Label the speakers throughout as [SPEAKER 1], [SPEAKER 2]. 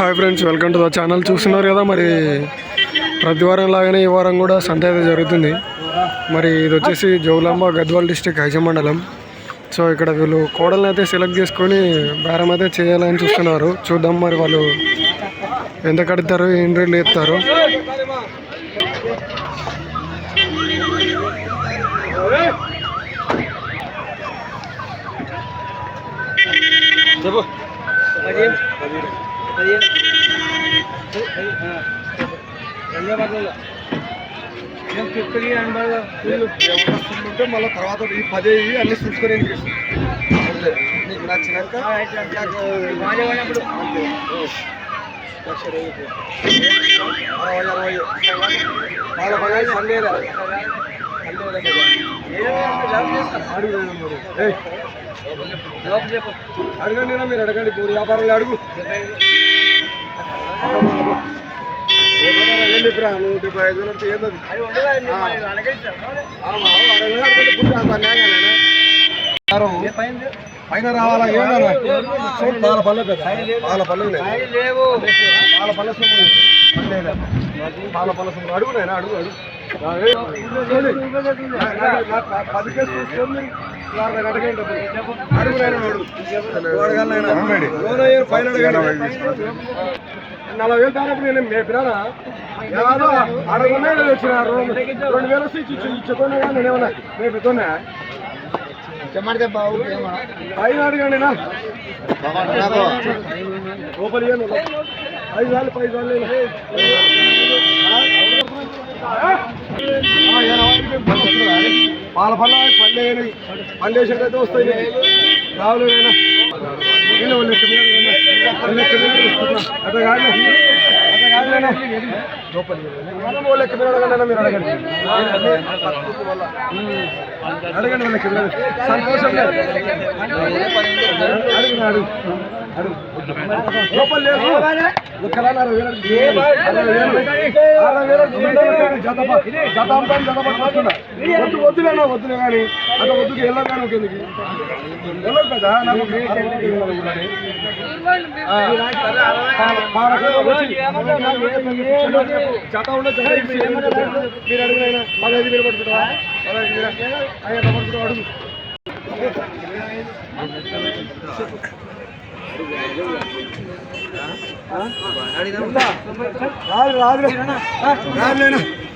[SPEAKER 1] Hi friends welcome to the channel. చూస్తున్నారు కదా మరి ప్రతి వారం లాగానే ఈ వారం కూడా సంత అయితే జరుగుతుంది. మరి ఇది వచ్చేసి జౌలాంబ గద్వాల్ డిస్టిక్ హైజమండలం సో ఇక్కడ వీళ్ళు కోడల్ని అయితే సెలెక్ట్ చేసుకొని బేరం అయితే చేయాలని చూస్తున్నారు. చూద్దాం మరి వాళ్ళు ఎంత కడతారు ఎన్ని రేట్లు ఎత్తారు
[SPEAKER 2] చెప్పు.
[SPEAKER 1] ఉంటే మళ్ళీ తర్వాత ఈ పదే ఇవి అన్ని చూసుకొని అంతే నీకు నచ్చినాక అంతే. లక్ష రూపాయలు. అరవై, అరవై. వాళ్ళ పని. ఏయ్, అడగండి మీరు అడగండి పూరి వ్యాపారాలు అడుగు ఏం చెప్పిరా డెబ్బై ఐదు వేలు అంటే అడగండి పైన రావాలా ఏమన్నా పల్లె పాల పల్లె పాల పల్లె సొమ్ము పల్లెలే. పాల పల్లె సొమ్ము అడుగు నాయనా అడుగు అడుగు పది కేసు చూసుకొని. అడుగు అడుగు పైన నలభై వేలు కానప్పుడు నేను మేపినానా అడగనే వచ్చిన రెండు వేలు ఇచ్చి ఇచ్చుకున్నా కానీ నేనేమన్నా మేపుతున్నా పైన అడగండి నా లోపలి ఇయ్యను. ఐదు వేలు పది వస్తుందా? పాల పళ్ళ పండేయని పండేసేటైతే వస్తాయి నీకు. రావులు వాళ్ళు. అట్లా వాళ్ళు ఎక్కడ మీద అడగండి మీరు అడగండి. అడగండి వాళ్ళకి. సంతోషం. అడుగు లోపల లేదు అరవై వేలు అరవై వేలు జత జత జత వద్దులేనా వద్దులే కానీ. అట్లా వద్దుకి వెళ్ళాం కానీ ఒక ఎందుకు వెళ్ళదు కదా నాకు మీరు అడుగునైనా పదహైదు పట్టుకుంటావా? పదహైదు పట్టుకుంటావు? అడుగు. రాదు రాదు. రాదు ఇక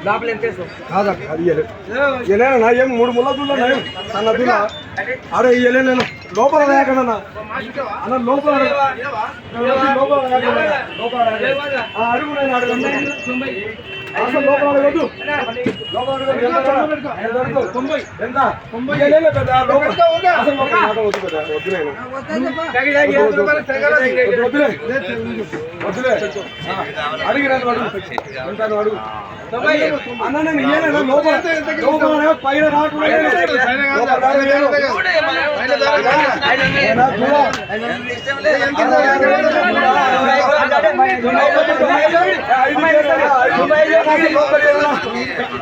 [SPEAKER 1] వేలు, మూడు మూడు వేలు సన్నగా ఏడు ఏడు ఏడు కిలోలు కొడతాయి. ఆ. రాను, ఎట్లా మీరు రండి. ఆ, ఆ. అట్లా రాదులేట. కాదా అది ఇయ్యలే. ఇయ్యలేనా నా ఏం మూడు ముళ్ళ దుల్ల నయం సన్న దుల్ల అరే ఇయ్యలే నేను లోపల రాయకుండా అన్న లోపల రాయ- లోపల రాయకుండా లోపల రాయకుండా. ఆ, అడుగు నేను అడగను. అసలు లోపల అడగొద్దు. లోపల అడగొద్దు. ఎంత అడుగు? ఎంత లోపల- అసలు లోపల మాట అన్న పైన రాకుండా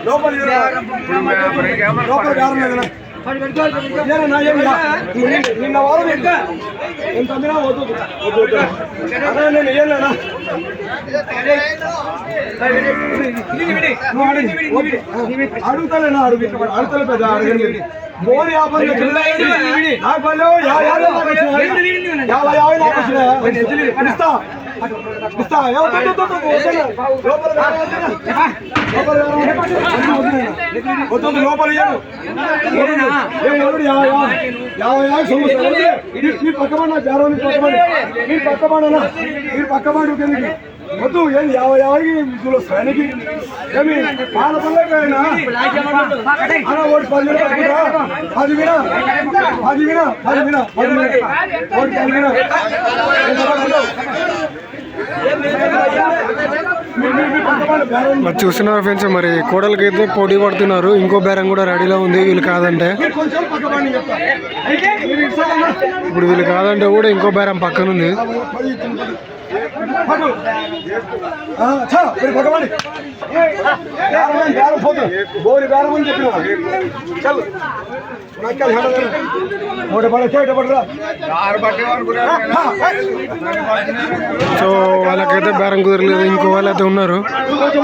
[SPEAKER 1] లోపల రాయలేదు. ఏనా దూడ? నిన్న వారం ఎంత ఎంత అమ్మినా వద్దు వద్దు వద్దు అదే నేను ఇయ్యలేనా అడుగుతాలేనా అడుగు అడుగుతలే పెద్ద అడగండి మోని వ్యాపారం నాకు పల్లె యాభై యాభై నాకు వచ్చినాయి. యాభై యాభై నాకు వచ్చినాయి. ఇస్తా ఇస్తా ఏ వద్దు. లోపల యాభై యాభై సొమ్ము ఇస్తా. వద్దులే. మీరు- మీరు పక్కమన్నా మీరు పక్కమని మీరు పక్కమన్నా మీరు పక్కమని ఎందుకు వద్దు యాభై యాభైకి ఏమి పల్లెకైనా ఓడి పది వినా పది వినా పది వినా పది వినా పది వినా ఓడి పది వినా?
[SPEAKER 2] మరి చూస్తున్నారు ఫ్రెండ్స్ మరి కోడలకి అయితే పోటీ పడుతున్నారు ఇంకో బేరం కూడా రెడీలో ఉంది వీళ్ళు కాదంటే. ఇప్పుడు వీళ్ళు కాదంటే కూడా ఇంకో బేరం పక్కన ఉంది
[SPEAKER 1] మీరు బేరం బేరం బేరం అని చెప్పిన చల్
[SPEAKER 2] సో వాళ్ళకైతే బేరం కుదరలేదు ఇంకో వాళ్ళు అయితే ఉన్నారు
[SPEAKER 1] కొంచెం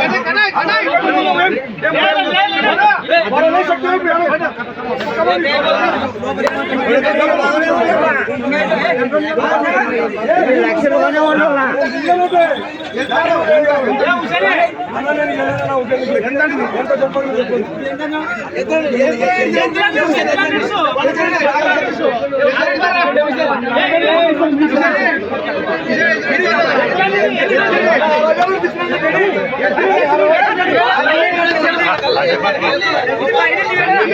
[SPEAKER 1] ಅದಕ್ಕೆ ఎంత చెప్పండి చెప్పండి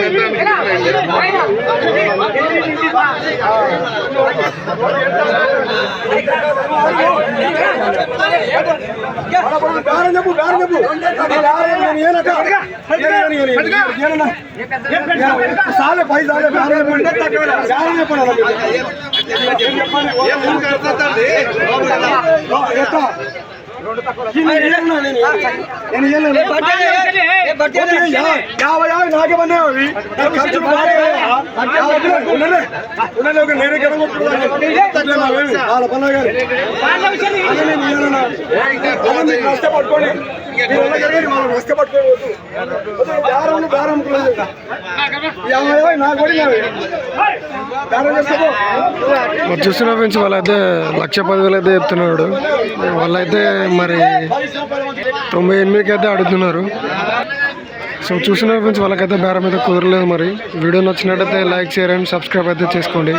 [SPEAKER 1] బేరం చెప్పు బేరం చెప్పు సాలే పై సాలే బేరం చెప్పండి బేరం చెప్పండి అలా చెప్పండి ఎట్లా నేను యాభై యాభై నాకే పన్నాయి అవి నాకు ఖర్చులు బాగా ఉండలే ఉండలే ఒక నేనే కనుగొట్టుకున్నాను వాళ్ళ పనులు గారు. మీరు ఉన్న
[SPEAKER 2] చూస్తున్న ఫ్రెండ్స్ వాళ్ళైతే లక్ష పదివేలు అయితే చెప్తున్నాడు. వాళ్ళైతే మరి తొంభై ఎనిమిదికి అయితే అడుగుతున్నారు సో చూస్తున్న ఫ్రెండ్స్ వాళ్ళకైతే బేరం అయితే కుదరలేదు మరి. వీడియో నచ్చినట్టయితే లైక్ షేర్ అండ్ సబ్స్క్రైబ్ అయితే చేసుకోండి.